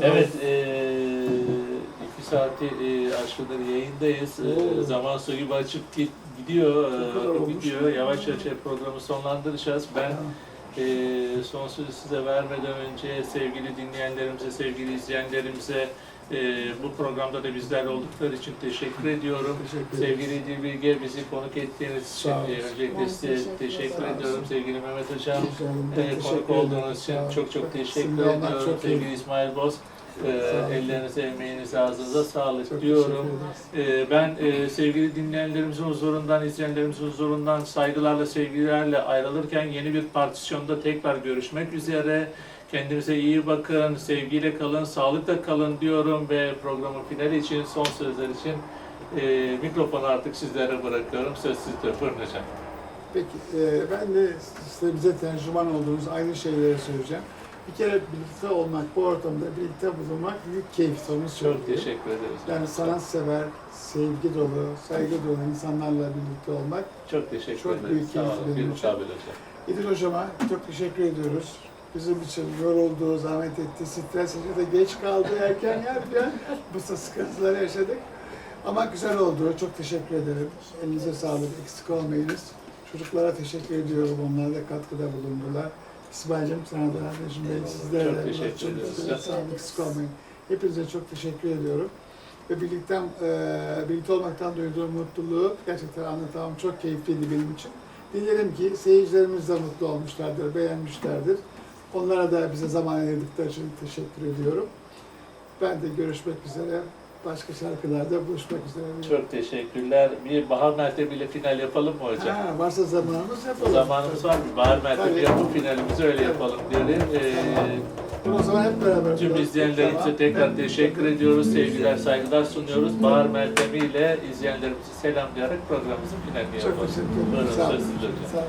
Evet, eee iki saati eee aşkındır yayındayız. Oo. zaman su gibi açıp gidiyor, olmuş. gidiyor. Yavaş yavaş programı sonlandıracağız. Ben eee son sözü size vermeden önce sevgili dinleyenlerimize, sevgili izleyenlerimize eee, bu programda da bizlerle oldukları için teşekkür ediyorum. Teşekkür. Sevgili İdil Bilge bizi konuk ettiğiniz için Sağ olun. eee, öncelikle size teşekkür teşekkür ediyorum. Sevgili Mehmet Hocam, Ben konuk olduğunuz için çok çok teşekkür ediyorum. çok iyi. Sevgili İsmail Boz, e, olun. ellerinize, emeğinize, ağzınıza sağlık Çok diyorum. teşekkür ederiz. E, ben e, sevgili dinleyenlerimizin huzurundan, izleyenlerimizin huzurundan saygılarla, sevgilerle ayrılırken yeni bir partisyonda tekrar görüşmek üzere. Kendinize iyi bakın, sevgiyle kalın, sağlıkla kalın diyorum ve programın finali için, son sözler için e, mikrofonu artık sizlere bırakıyorum. Söz sizde. Buyurun hocam. Peki, e, ben de size bize tercüman olduğunuz aynı şeyleri söyleyeceğim. Bir kere birlikte olmak, bu ortamda birlikte bulunmak büyük keyif sonumuz çok, teşekkür ederiz. Yani sanatsever, sevgi dolu, saygı dolu insanlarla birlikte olmak. Çok teşekkür Çok ederiz. büyük Sağ keyif olun. benim Bir için. mukabil hocam. İdil Hocama çok teşekkür ediyoruz. Bizim için yoruldu, zahmet etti, stres yaşadı, geç kaldı, erken geldi. Bu sıkıntıları yaşadık. Ama güzel oldu. Çok teşekkür ederim. Elinize sağlık, eksik olmayınız. Çocuklara teşekkür ediyorum. Onlar da katkıda bulundular. İsmail'cim sana da, Bey, sizlere Çok teşekkür ederiz. Sağlık. Hepinize çok teşekkür ediyorum. Ve birlikte, e, birlikte olmaktan duyduğum mutluluğu gerçekten anlatamam. Çok keyifliydi benim için. Dilerim ki seyircilerimiz de mutlu olmuşlardır, beğenmişlerdir. Onlara da bize zaman ayırdıkları için teşekkür ediyorum. Ben de görüşmek üzere. Başka şarkılarda buluşmak üzere. Çok teşekkürler. Bir Bahar Meltebi ile final yapalım mı hocam? Ha, varsa zamanımız yapalım. Zamanımız var mı? Bahar Meltebi Tabii. yapıp finalimizi öyle yapalım diyorum. Ee, O zaman hep beraber. tüm izleyenlerimize tekrar teşekkür ediyoruz. Sevgiler, saygılar sunuyoruz. Bahar Meltemi ile izleyenlerimizi selamlayarak programımızın finalini Çok yapalım. teşekkür ederim. Buyurun. Sağ olun. Sağ olun.